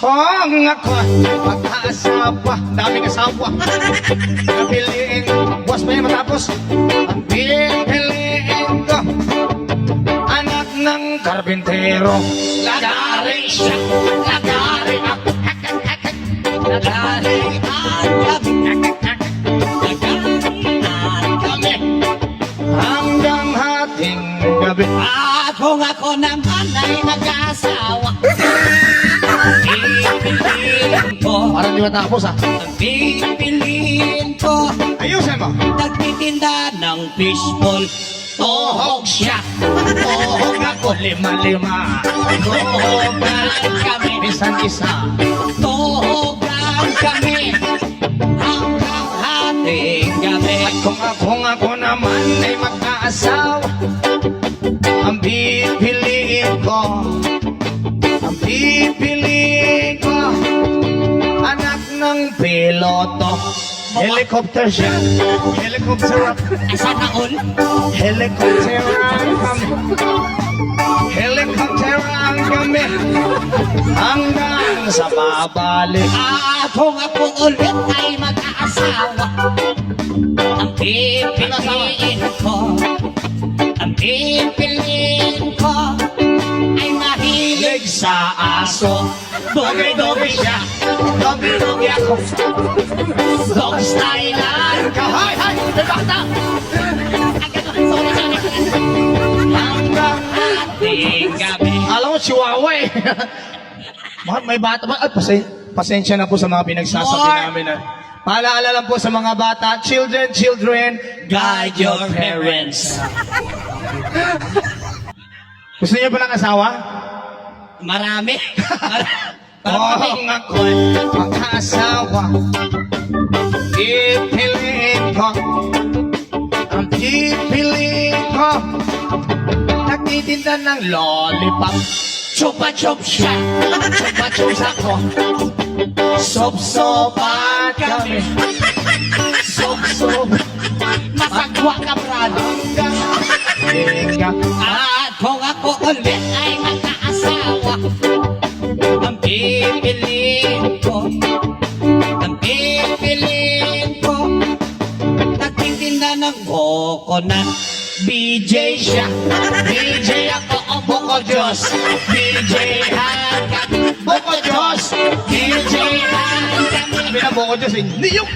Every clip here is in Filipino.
Kung ako mag-aasawa, daming asawa. Piliin, buwas pa yan matapos. Ang pipiliin ko, anak ng karbintero. Lagari siya, lagari ako. Lagari ang kami. Hanggang hating gabi. Kung ako naman ay nag-asawa Pipiliin ko Parang di matapos ah. Pipiliin ko Ayusin mo. Nagtitinda ng fishball Tohog siya Tohog ako lima-lima. Tohogan kami Isang-isa. Tohogan kami Hanggang hating gabi Kung ako ako naman ay mag-aasawa Ang pipiliin piloto. Helicopter siya Helicopter Asa na ul? Helicopter ang kami Helicopter ang kami. Hanggang sa babalik. At kung ako ulit ay mag-aasawa aso Dogi-dogi siya Dogi-dogi ako Dog style lang Kahay, hay, sorry. Hanggang Ating gabi Alam mo, chihuahua eh. May bata ba? Ay, pasen- pasensya na po sa mga pinagsasabi namin. Ah. Paalaala lang po sa mga bata, children, children, Guide your parents Gusto niyo ba ng asawa? Marami Oo nga ko, mag-asawa. Pipiliin ko. Ang pipiliin ko. Nagtitinda ng lollipop. Chupa chup siya Chupa chups ako. Sop-sopan kami. Sop-sop. Masagwa ka brado At kung ako ulit ay magkaasawa Ang pipiliin ko Nagtitinda ng coconut BJ siya BJ ako o Boko Diyos BJ hanggang Boko Diyos! BJ na Boko Diyos eh. Hindi yung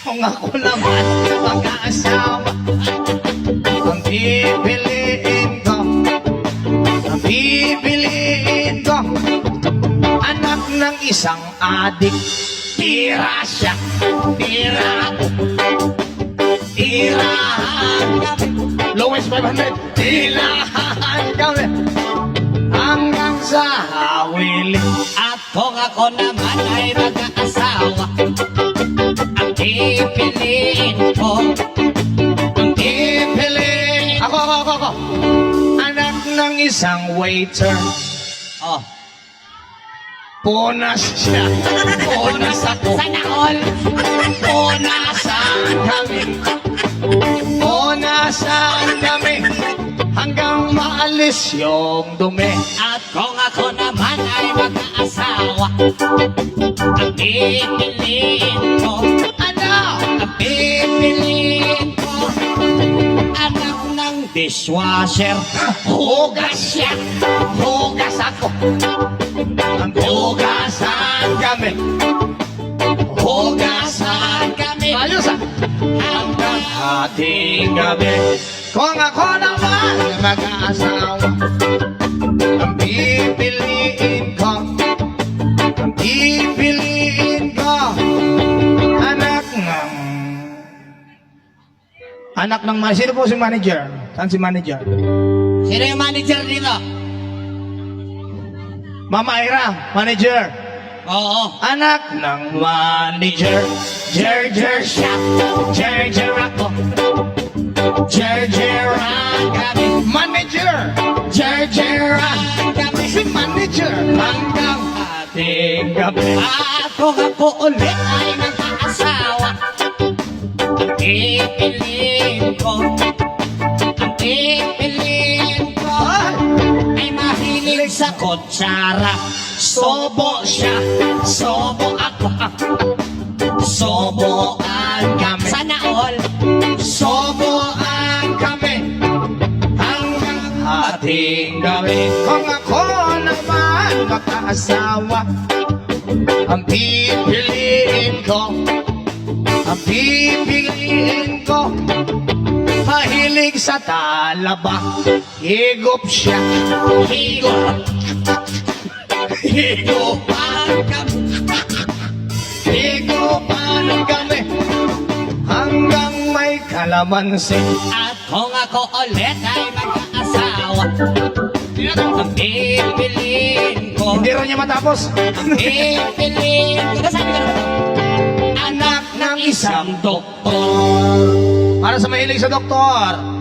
kung ako naman mag-aasawa. Ang pipiliin ko, ang pipiliin ko, ng isang adik. Tira siya, tira ako. Tirahan kami. Lowest 500. Tirahan kami. Hanggang sa hawili. At kung ako naman ay mag-aasawa Ang pipiliin ko Ang pipiliin Ako, ako, ako, ako. Anak ng isang waiter. Punas siya. Punas ako. sana all Punasan kami. Punasan kami. Hanggang maalis yung dumi. At kung ako naman ay mag-aasawa Ang pipiliin ko Ano? Ang pipiliin ko Anak ng dishwasher Hugas siya Hugas ako. Hugasan kami. Hugasan kami Ayos ah. Hanggang ating gabi. Kung ako naman mag-aasawa, ang pipiliin ko, ang pipiliin ko, anak ng... Anak ng... Sino po si manager? Saan si manager? Sino yung manager dito? Mama Ira, manager. Oo Anak ng manager. Jer, jer siya. Jer, jer ako. Jer, jer ang kami. Manager. Jer, jer ang kami. Si manager. Hanggang ating gabi. Kung ako ulit ay nag-aasawa kutsara. Sobo siya, sobo ako. Soboan kami. Sana all. Soboan kami. Hanggang hating gabi. Kung ako naman makaasawa, ang pipiliin ko, ang pipiliin ko, mahilig sa talaba, higop siya, higop, higupan kami, higupan kami, hanggang may kalamansi. At kung ako ulit ay mag-aasawa Ang pipiliin ko Hindi rin niya matapos. Pipiliin ko Nasabi ko na Anak ng isang doktor Para sa mahilig sa doktor.